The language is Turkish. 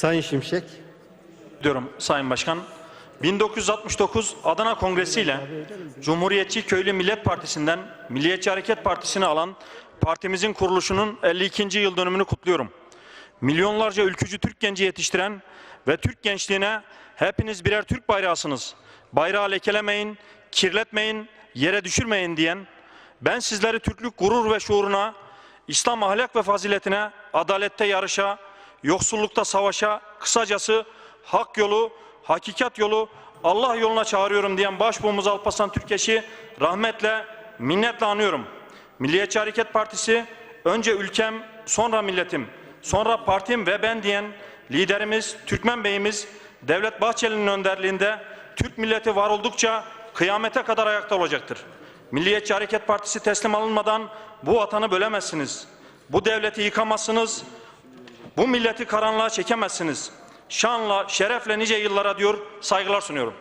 Sayın Şimşek. diyorum Sayın Başkan. 1969 Adana Kongresi ile Cumhuriyetçi Köylü Millet Partisi'nden Milliyetçi Hareket Partisi'ni alan partimizin kuruluşunun 52. yıl dönümünü kutluyorum. Milyonlarca ülkücü Türk genci yetiştiren ve Türk gençliğine hepiniz birer Türk bayrağısınız. Bayrağı lekelemeyin, kirletmeyin, yere düşürmeyin diyen ben sizleri Türklük gurur ve şuuruna, İslam ahlak ve faziletine, adalette yarışa, yoksullukta savaşa, kısacası hak yolu, hakikat yolu, Allah yoluna çağırıyorum diyen başbuğumuz Alparslan Türkeş'i rahmetle, minnetle anıyorum. Milliyetçi Hareket Partisi, önce ülkem, sonra milletim, sonra partim ve ben diyen liderimiz, Türkmen Beyimiz, Devlet Bahçeli'nin önderliğinde Türk milleti var oldukça kıyamete kadar ayakta olacaktır. Milliyetçi Hareket Partisi teslim alınmadan bu vatanı bölemezsiniz. Bu devleti yıkamazsınız, bu milleti karanlığa çekemezsiniz. Şanla, şerefle nice yıllara diyor, saygılar sunuyorum.